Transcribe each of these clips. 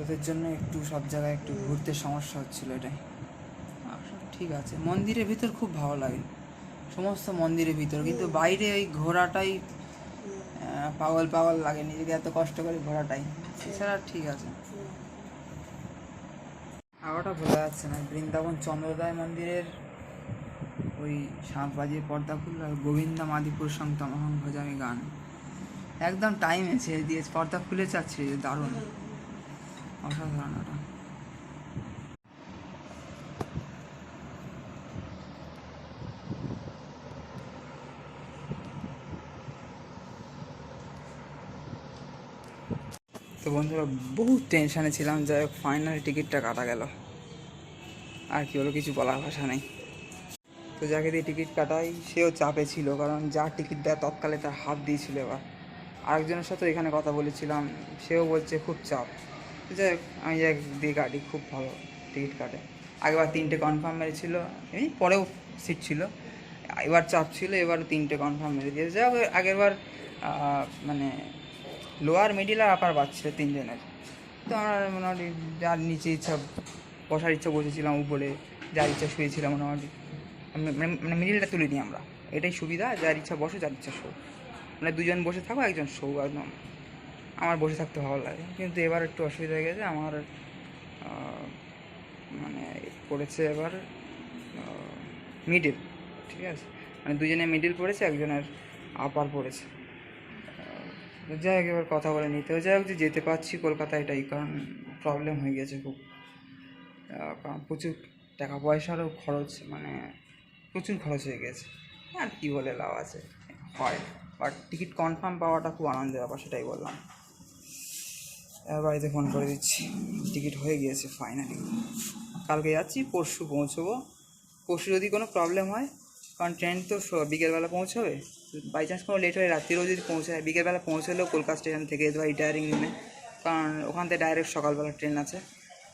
ওদের জন্য একটু সব জায়গায় একটু ঘুরতে সমস্যা হচ্ছিল এটাই। আসলে ঠিক আছে মন্দিরের ভিতর খুব ভালো লাগে সমস্ত মন্দিরের ভিতর কিন্তু বাইরে ওই ঘোরাটাই পাগল পাগল লাগে নিজেকে এত কষ্ট করে ঘোরাটাই এছাড়া ঠিক আছে। হাওয়াটা ভোলা যাচ্ছে না বৃন্দাবন চন্দ্রদায় মন্দিরের ওই সাত বাজিয়ে পর্দা খুলল আর গোবিন্দা মাদিপুর সংতমহং ভোজামি গান। একদম টাইমে ছেড়ে দিয়েছে পর্দা খুলে যাচ্ছে দারুণ। অসাধারণ। ওটা তো বন্ধুরা বহু টেনশানে ছিলাম, যাই হোক ফাইনালি টিকিটটা কাটা গেল। আর কি হলো, কিছু বলার ভাষা নেই। তো যাকে দিয়ে টিকিট কাটাই, সেও চাপে ছিল, কারণ যার টিকিট দেয়, তৎকালে তার হাত দিয়েছিল এবার। আরেকজনের সাথে এখানে কথা বলেছিলাম, সেও বলছে, খুব চাপ। হোক আমি হোক দিয়ে কাটি খুব ভালো টিকিট কাটে। আগেবার তিনটে কনফার্ম মেরেছিল এমনি পরেও সিট ছিল। এবার চাপ ছিল, এবার তিনটে কনফার্ম মেরে দিয়েছে যাই আগেরবার মানে লোয়ার মিডিল আর আপার বাচ্চা তিনজনের। তো আমরা মোটামুটি যার নিচে ইচ্ছা, বসার ইচ্ছা বসেছিলাম, উপরে যার ইচ্ছা শুয়েছিলাম মোটামুটি। মানে- মানে- মানে মিডিলটা তুলিনি আমরা। এটাই সুবিধা, যার ইচ্ছা বসে, যার ইচ্ছা শো। মানে দুজন বসে থাকো, একজন শো, একদম। আমার বসে থাকতে ভালো লাগে। কিন্তু এবার একটু অসুবিধা হয়ে গেছে, আমার মানে পড়েছে এবার মিডিল ঠিক আছে? মানে দুজনে মিডিল পড়েছে, একজনের আপার পড়েছে। যাই হোক, এবার কথা বলে নিতে যাই হোক, যে যেতে পারছি কলকাতা এটাই, কারণ প্রবলেম হয়ে গেছে খুব। কারণ প্রচুর টাকা পয়সারও খরচ মানে প্রচুর খরচ হয়ে গেছে। আর কী বলে লাভ আছে? হয়। বাট টিকিট কনফার্ম পাওয়াটা খুব আনন্দের ব্যাপার, সেটাই বললাম। বাড়িতে ফোন করে দিচ্ছি। টিকিট হয়ে গিয়েছে ফাইনালি কালকে যাচ্ছি, পরশু পৌঁছবো। পরশু যদি কোনো প্রবলেম হয়, কারণ ট্রেন তো বিকেলবেলা পৌঁছবে। বাই চান্স কোনো লেট হয়ে রাত্রিরেও যদি পৌঁছে পৌঁছায়, বিকেলবেলা পৌঁছলেও কলকাতা স্টেশন থেকে হয় রিটায়ারিং নেমে কারণ ওখান থেকে ডাইরেক্ট সকালবেলা ট্রেন আছে।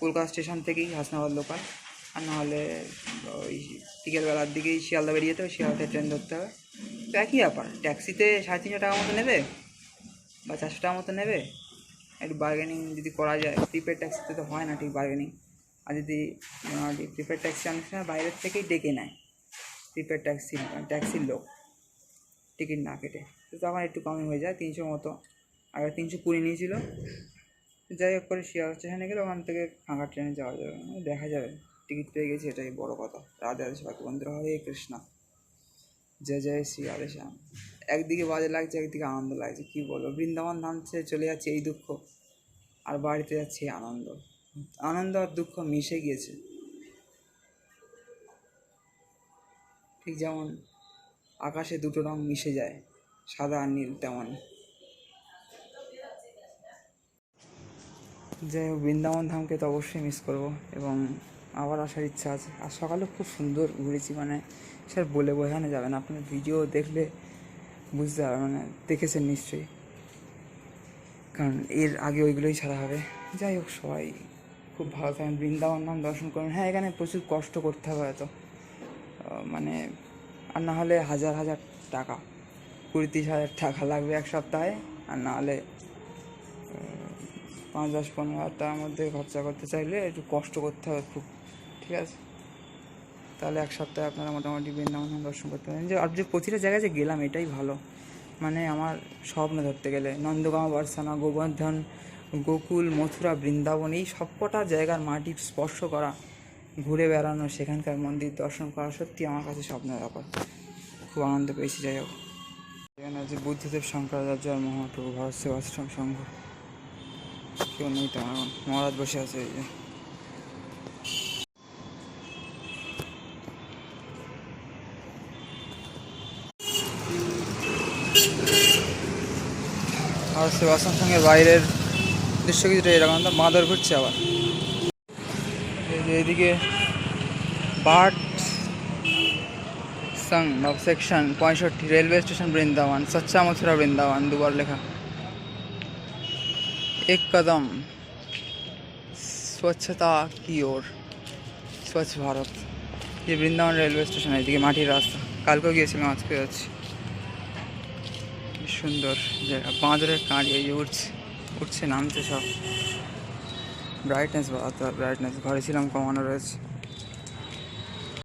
কলকাতা স্টেশন থেকেই হাসনাবাদ লোকাল আর নাহলে, ওই বিকেলবেলার দিকেই শিয়ালদা বেরিয়ে যেতে হবে, শিয়ালদা ট্রেন ধরতে হবে। তো একই ব্যাপার। ট্যাক্সিতে সাড়ে তিনশো টাকা মতো নেবে বা চারশো টাকা মতো নেবে। একটু বার্গেনিং যদি করা যায় প্রিপেড ট্যাক্সিতে তো হয় না ঠিক বার্গেনিং আর যদি প্রিপেড ট্যাক্সি অনেক সময় বাইরের থেকেই ডেকে নেয় প্রিপেড ট্যাক্সি ট্যাক্সির লোক টিকিট না কেটে। তো তখন একটু কমই হয়ে যায়, তিনশো মতো, আগে তিনশো কুড়ি নিয়েছিল। যাই হোক করে শিয়াল স্টেশনে গেলে ওখান থেকে ফাঁকা ট্রেনে যাওয়া যাবে। দেখা যাবে টিকিট পেয়ে গেছি, এটাই বড় কথা। রাধে রাধে সবাইকে, বন্ধুরা, হরে কৃষ্ণ। জয় জয় শ্রী রাধে শ্যাম একদিকে বাজে লাগছে, একদিকে আনন্দ লাগছে। কী বলব? বৃন্দাবন ধাম ছেড়ে চলে যাচ্ছে এই দুঃখ, আর বাড়িতে যাচ্ছে এই আনন্দ। আনন্দ আর দুঃখ মিশে গিয়েছে। ঠিক যেমন আকাশে দুটো রং মিশে যায়, সাদা আর নীল তেমন। যাই হোক, বৃন্দাবন ধামকে তো অবশ্যই মিস করব এবং আবার আসার ইচ্ছা আছে। আর সকালে খুব সুন্দর ঘুরেছি মানে স্যার বলে বোঝানো যাবে না। আপনার ভিডিও দেখলে বুঝতে পারবে মানে দেখেছেন নিশ্চয়ই। কারণ এর আগে ওইগুলোই ছাড়া হবে। যাই হোক, সবাই খুব ভালো থাকেন। বৃন্দাবন নাম দর্শন করুন। হ্যাঁ এখানে প্রচুর কষ্ট করতে হবে হয়তো। মানে আর না হলে হাজার হাজার টাকা, কুড়ি তিরিশ হাজার টাকা লাগবে এক সপ্তাহে। আর না হলে পাঁচ দশ পনেরো হাজার টাকার মধ্যে খরচা করতে চাইলে একটু কষ্ট করতে হবে খুব। ঠিক আছে। তাহলে এক সপ্তাহে আপনারা মোটামুটি বৃন্দাবন দর্শন করতে পারেন। যে আর যে প্রতিটা জায়গায় যে গেলাম, এটাই ভালো। মানে আমার স্বপ্ন ধরতে গেলে, নন্দগাঁও বারসানা গোবর্ধন, গোকুল, মথুরা, বৃন্দাবন, এই সবকটা জায়গার মাটি স্পর্শ করা, ঘুরে বেড়ানো, সেখানকার মন্দির দর্শন করা সত্যি আমার কাছে স্বপ্নের ব্যাপার। খুব আনন্দ পেয়েছি, যাই হোক। এখানে আছে বুদ্ধদেব শঙ্করাচার্য আর মহাপ্রভু, ভারত সেবাশ্রম সংঘ। কেউ নেই এখন। মহারাজ বসে আছে, এই যে। আর সেবাশ্রম সঙ্গের বাইরের দৃশ্য কিছুটা এরকম তো বাঁদর ঘুরছে আবার। এই যে এদিকে বাট সং সেকশন পঁয়ষট্টি রেলওয়ে স্টেশন বৃন্দাবন সচ্চা মথুরা বৃন্দাবন, দুবার লেখা। এক কদম, স্বচ্ছতা কি ওর? স্বচ্ছ ভারত। এই বৃন্দাবন রেলওয়ে স্টেশন এদিকে মাটির রাস্তা। কালকেও গিয়েছিলাম আজকে যাচ্ছি। বেশ সুন্দর জায়গা বাঁদরের কাঁড়ি, এই যে উঠছে উঠছে নামছে সব। ব্রাইটনেস বাড়াতে হবে ব্রাইটনেস ঘরে ছিলাম, কমানো রয়েছে।